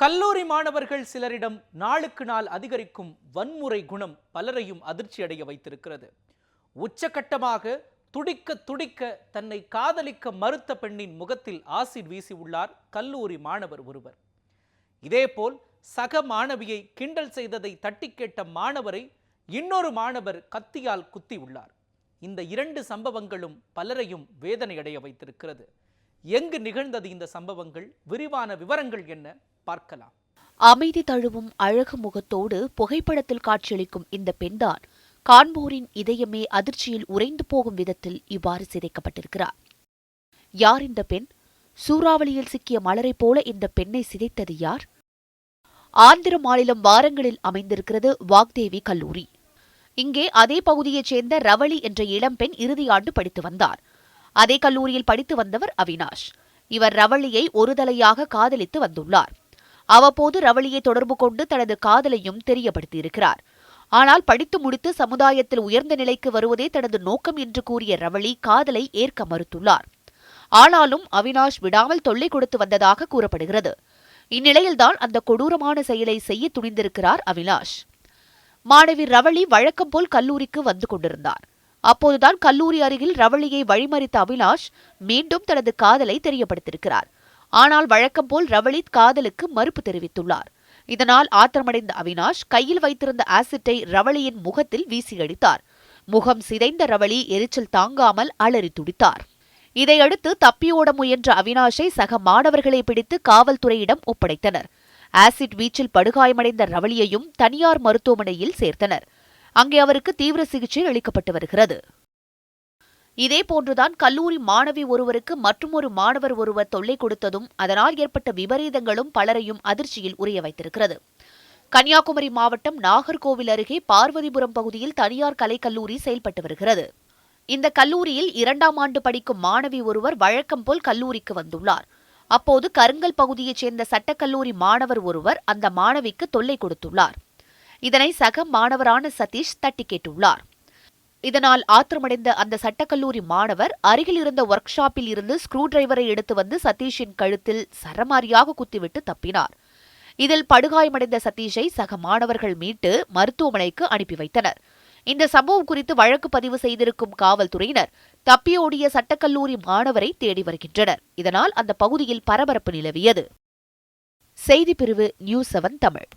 கல்லூரி மாணவர்கள் சிலரிடம் நாளுக்கு நாள் அதிகரிக்கும் வன்முறை குணம் பலரையும் அதிர்ச்சியடைய வைத்திருக்கிறது. உச்சகட்டமாக துடிக்க துடிக்க தன்னை காதலிக்க மறுத்த பெண்ணின் முகத்தில் ஆசிட் வீசியுள்ளார் கல்லூரி மாணவர் ஒருவர். இதேபோல் சக மாணவியை கிண்டல் செய்ததை தட்டி கேட்ட மாணவரை இன்னொரு மாணவர் கத்தியால் குத்தியுள்ளார் இந்த இரண்டு சம்பவங்களும் பலரையும் வேதனையடைய வைத்திருக்கிறது. எங்கு நிகழ்ந்தது இந்த சம்பவங்கள்? விரிவான விவரங்கள் என்ன? பார்க்கலாம். அமைதி தழுவும் அழகு முகத்தோடு புகைப்படத்தில் காட்சியளிக்கும் இந்த பெண்தான் காண்போரின் இதயமே அதிர்ச்சியில் உறைந்து போகும் விதத்தில் இவ்வாறு சிதைக்கப்பட்டிருக்கிறார். யார் இந்த பெண்? சூறாவளியில் சிக்கிய மலரைப் போல இந்த பெண்ணை சிதைத்தது யார்? ஆந்திர மாநிலம் வாரங்களில் அமைந்திருக்கிறது வாக்தேவி கல்லூரி. இங்கே அதே பகுதியைச் சேர்ந்த ரவளி என்ற இளம்பெண் இறுதியாண்டு படித்து வந்தார். அதே கல்லூரியில் படித்து வந்தவர் அவினாஷ். இவர் ரவளியை ஒரு தலையாக காதலித்து வந்துள்ளார். அவ்வப்போது ரவளியை தொடர்பு கொண்டு தனது காதலையும் தெரியப்படுத்தியிருக்கிறார். ஆனால் படித்து முடித்து சமுதாயத்தில் உயர்ந்த நிலைக்கு வருவதே தனது நோக்கம் என்று கூறிய ரவளி காதலை ஏற்க மறுத்துள்ளார். ஆனாலும் அவினாஷ் விடாமல் தொல்லை கொடுத்து வந்ததாக கூறப்படுகிறது. இந்நிலையில்தான் அந்த கொடூரமான செயலை செய்ய துணிந்திருக்கிறார் அவினாஷ். மாணவி ரவளி வழக்கம் போல் கல்லூரிக்கு வந்து கொண்டிருந்தார். அப்போதுதான் கல்லூரி அருகில் ரவளியை வழிமறித்த அவினாஷ் மீண்டும் தனது காதலை தெரியப்படுத்தியிருக்கிறார். ஆனால் வழக்கம் போல் ரவளி காதலுக்கு மறுப்பு தெரிவித்துள்ளார். இதனால் ஆத்திரமடைந்த அவினாஷ் கையில் வைத்திருந்த ஆசிட்டை ரவளியின் முகத்தில் வீசியடித்தார் முகம் சிதைந்த ரவளி எரிச்சல் தாங்காமல் அலறி துடித்தார். இதையடுத்து தப்பியோட முயன்ற அவினாஷை சக மாணவர்களை பிடித்து காவல்துறையிடம் ஒப்படைத்தனர். ஆசிட் வீச்சில் படுகாயமடைந்த ரவளியையும் தனியார் மருத்துவமனையில் சேர்த்தனர். அங்கே அவருக்கு தீவிர சிகிச்சை அளிக்கப்பட்டு வருகிறது. இதேபோன்றுதான் கல்லூரி மாணவி ஒருவருக்கு மற்றுமொரு மாணவர் ஒருவர் தொல்லை கொடுத்ததும் அதனால் ஏற்பட்ட விபரீதங்களும் பலரையும் அதிர்ச்சியில் உரிய வைத்திருக்கிறது. கன்னியாகுமரி மாவட்டம் நாகர்கோவில் அருகே பார்வதிபுரம் பகுதியில் தனியார் கலைக்கல்லூரி செயல்பட்டு வருகிறது. இந்த கல்லூரியில் இரண்டாம் ஆண்டு படிக்கும் மாணவி ஒருவர் வழக்கம் போல் கல்லூரிக்கு வந்துள்ளார். அப்போது கருங்கல் பகுதியைச் சேர்ந்த சட்டக்கல்லூரி மாணவர் ஒருவர் அந்த மாணவிக்கு தொல்லை கொடுத்துள்ளார். இதனை சக மாணவரான சதீஷ் தட்டி கேட்டுள்ளார். இதனால் ஆத்திரமடைந்த அந்த சட்டக்கல்லூரி மாணவர் அருகில் இருந்த ஒர்க் ஷாப்பில் இருந்து ஸ்க்ரூ டிரைவரை எடுத்து வந்து சதீஷின் கழுத்தில் சரமாரியாக குத்திவிட்டு தப்பினார். இதில் படுகாயமடைந்த சதீஷை சக மாணவர்கள் மீட்டு மருத்துவமனைக்கு அனுப்பி வைத்தனர். இந்த சம்பவம் குறித்து வழக்கு பதிவு செய்திருக்கும் காவல்துறையினர் தப்பியோடிய சட்டக்கல்லூரி மாணவரை தேடி வருகின்றனர். இதனால் அந்த பகுதியில் பரபரப்பு நிலவியது. செய்திப்பிரிவு நியூஸ் செவன் தமிழ்.